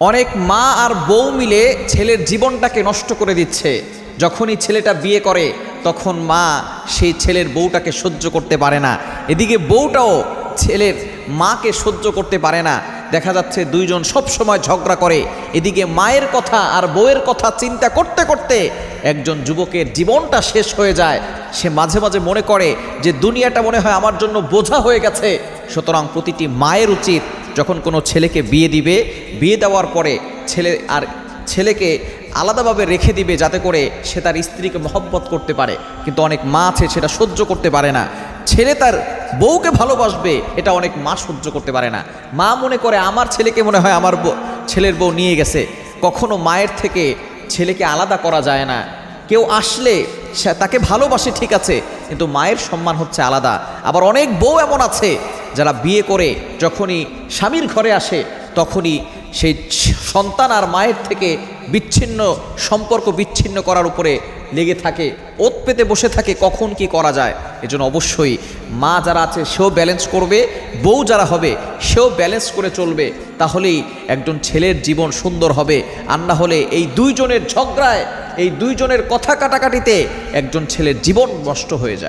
অনেক মা আর বউ মিলে ছেলের জীবনটাকে নষ্ট করে দিচ্ছে। যখনই ছেলেটা বিয়ে করে, তখন মা সেই ছেলের বউটাকে সহ্য করতে পারে না। এদিকে বউটাও ছেলের মাকে সহ্য করতে পারে না। দেখা যাচ্ছে দুইজন সব সময় ঝগড়া করে। এদিকে মায়ের কথা আর বউয়ের কথা চিন্তা করতে করতে একজন যুবকের জীবনটা শেষ হয়ে যায়। সে মাঝে মাঝে মনে করে যে, দুনিয়াটা মনে হয় আমার জন্য বোঝা হয়ে গেছে। সুতরাং প্রতিটি মায়ের উচিত যখন কোনো ছেলেকে বিয়ে দিবে, বিয়ে দেওয়ার পরে ছেলে আর ছেলেকে আলাদাভাবে রেখে দিবে যাতে করে সে তার স্ত্রীকে মহব্বত করতে পারে। কিন্তু অনেক মা আছে সেটা সহ্য করতে পারে না। ছেলে তার বউকে ভালোবাসবে, এটা অনেক মা সহ্য করতে পারে না। মা মনে করে, আমার ছেলেকে মনে হয় আমার ছেলের বউ নিয়ে গেছে। কখনো মায়ের থেকে ছেলেকে আলাদা করা যায় না। কেউ আসলে তাকে ভালোবাসে, ঠিক আছে, কিন্তু মায়ের সম্মান হচ্ছে আলাদা। আবার অনেক বউ এমন আছে যারা বিয়ে করে যখনই স্বামীর ঘরে আসে, তখনই সেই সন্তান আর মায়ের থেকে বিচ্ছিন্ন, সম্পর্ক বিচ্ছিন্ন করার উপরে লেগে থাকে, ওত পেতে বসে থাকে কখন কি করা যায়। এজন্য অবশ্যই মা যারা আছে, সেও ব্যালেন্স করবে, বউ যারা হবে, সেও ব্যালেন্স করে চলবে। তাহলেই একজন ছেলের জীবন সুন্দর হবে। আর না হলে এই দুইজনের ঝগড়ায়, এই দুইজনের কথা কাটাকাটিতে একজন ছেলের জীবন নষ্ট হয়ে যায়।